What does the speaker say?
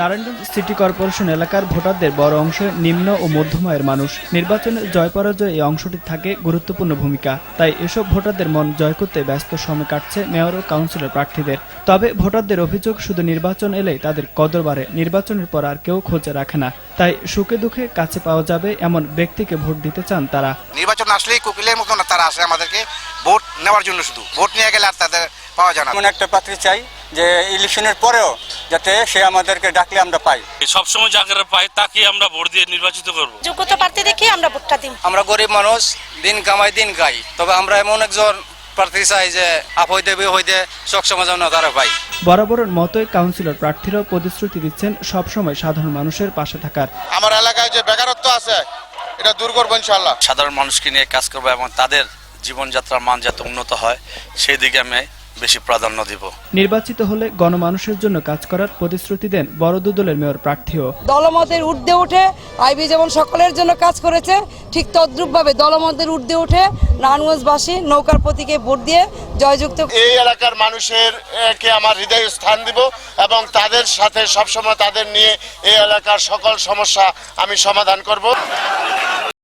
Narayanganj city corporation এলাকার ভোটারদের বড় অংশ নিম্ন ও মধ্যম আয়ের মানুষ। নির্বাচনে জয় পরাজয় এই অংশটি থাকে গুরুত্বপূর্ণ ভূমিকা। তাই এসব ভোটারদের মন জয় করতে ব্যস্ত সময় কাটছে মেয়র ও কাউন্সিলর প্রার্থীদের। তবে ভোটারদের অভিযোগ শুধু নির্বাচন এলেই তাদের কদর বাড়ে নির্বাচনের পর আর কেউ খোঁজে রাখে না। তাই সুখে দুঃখে কাছে পাওয়া যাবে এমন ব্যক্তিকে ভোট দিতে চান তারা। নির্বাচন আসলেই কোকিলের মতন তারা আসে আমাদেরকে ভোট নেওয়ার জন্য শুধু। ভোট নিয়ে গেলে আর তাদের পাওয়া যায় না। এমন একটা প্রার্থী চাই যে ইলেকশনের পরেও যাতে সে আমাদেরকে ডাকলে আমরা পাই। সবসময় যাকে পাই তাকে আমরা ভোট দিয়ে নির্বাচিত করব। যোগ্যতা প্রার্থী দেখে আমরা ভোটটা দিই আমরা গরিব মানুষ দিন কামাই দিন খাই। তবে আমরা এমন একজন প্রার্থী চাই যে আপ হইতে বি হইতে সবসময় যেন তারা পাই। বরাবরের মতোই কাউন্সিলর প্রার্থীরাও প্রতিশ্রুতি দিচ্ছেন সবসময় সাধারণ মানুষের পাশে থাকার। আমার এলাকায় যে বেকারত্ব আছে এটা দূর করব ইনশাল্লাহ সাধারণ মানুষকে নিয়ে কাজ করব এবং তাদের জীবনযাত্রার মান যাতে উন্নত হয় সেই দিকে আমি বেশি প্রাধান্য দিব। নির্বাচিত হলে গণমানুষের জন্য কাজ করার প্রতিশ্রুতি দেন বড় দুদলের মেয়র প্রার্থীও। দলমতের ঊর্ধ্বে উঠে আইবি যেমন সকলের জন্য কাজ করেছে ঠিক তদ্রূপভাবে দলমতের ঊর্ধ্বে উঠে নারায়ণগঞ্জবাসী নৌকার প্রতীকে ভোট দিয়ে জয়যুক্ত এই এলাকার মানুষের কে আমার হৃদয়ে স্থান দিব এবং তাদের সাথে সবসময় তাদের নিয়ে এই এলাকার সকল সমস্যা আমি সমাধান করব।